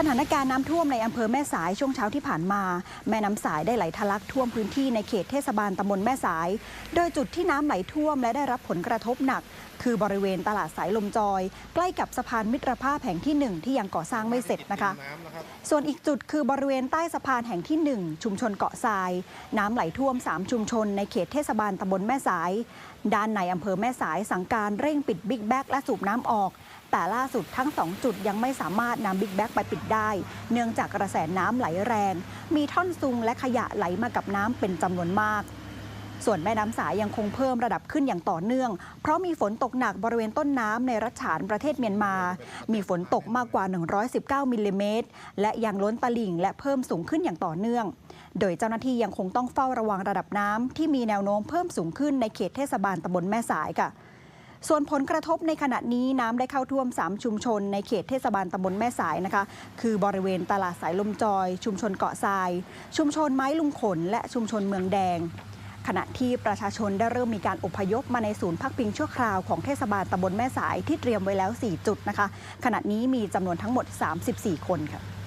สถานการณ์น้ำท่วมในอำเภอแม่สายช่วงเช้าที่ผ่านมา แม่น้ำสายได้ไหลทะลักท่วมพื้นที่ในเขตเทศบาลตำบลแม่สาย โดยจุดที่น้ำไหลท่วมและได้รับผลกระทบหนัก คือบริเวณตลาดสายลมจอย ใกล้กับสะพานมิตรภาพแห่งที่หนึ่งที่ยังก่อสร้างไม่เสร็จนะคะ ส่วนอีกจุดคือบริเวณใต้สะพานแห่งที่ 1 ชุมชนเกาะทราย น้ำไหลท่วม 3 ชุมชน ในเขตเทศบาลตำบลแม่สาย ด้านในอำเภอแม่สายสั่งการเร่งปิดบิ๊กแบ็กและสูบน้ำออก แต่ล่าสุดทั้ง 2 จุดยังไม่สามารถนำบิ๊กแบ็กไปปิดได้ เนื่องจากกระแสน้ำไหลแรง มีท่อนซุงและขยะไหลมากับน้ำเป็นจำนวนมากส่วนแม่น้ำสายยังคงเพิ่มระดับขึ้นอย่างต่อเนื่อง เพราะมีฝนตกหนักบริเวณต้นน้ำในรัฐฉานประเทศเมียนมา มีฝนตกมากกว่า 119 มิลลิเมตร และยังล้นตลิ่งและเพิ่มสูงขึ้นอย่างต่อเนื่อง โดยเจ้าหน้าที่ยังคงต้องเฝ้าระวังระดับน้ำที่มีแนวโน้มเพิ่มสูงขึ้นในเขตเทศบาลตำบลแม่สายค่ะ ส่วนผลกระทบในขณะนี้น้ำได้เข้าท่วม 3 ชุมชน ในเขตเทศบาลตำบลแม่สายนะคะ คือบริเวณตลาดสายลมจอย ชุมชนเกาะทราย ชุมชนไม้ลุงขน และชุมชนเมืองแดง ขณะที่ประชาชนได้เริ่มมีการอพยพมาในศูนย์พักพิงชั่วคราวของเทศบาลตำบลแม่สายที่เตรียมไว้แล้ว 4 จุดนะคะ ขณะนี้มีจำนวนทั้งหมด 34 คนค่ะ